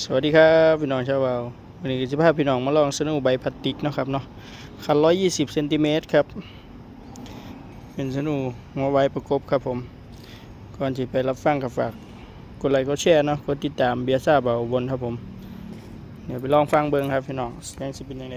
สวัสดีครับพี่น้องชาวเบาวันนี้จะพาพี่น้องมาลองสนุใบพลาสติกนะครับเนาะคัน120เซนติเมตรครับ เป็นสนุหัวไว้ประกบครับผม ก่อนที่ไปรับฟังกับฝากกดไลค์กดแชร์เนาะกดติดตามเบียร์ซาเบาบนครับผม เดี๋ยวไปลองฟังเบิ้งครับพี่น้องเสียงสิเป็นยังไง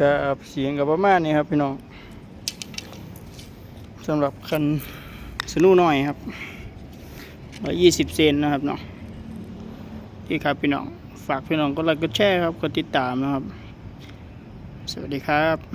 กับเสียงกับประมาณนี้ครับพี่น้องสำหรับคันสนุน้อยครับ120เซนนะครับเนาะที่ครับพี่น้องฝากพี่น้องก็ไลค์กดแชร์ครับกดติดตามนะครับ สวัสดีครับ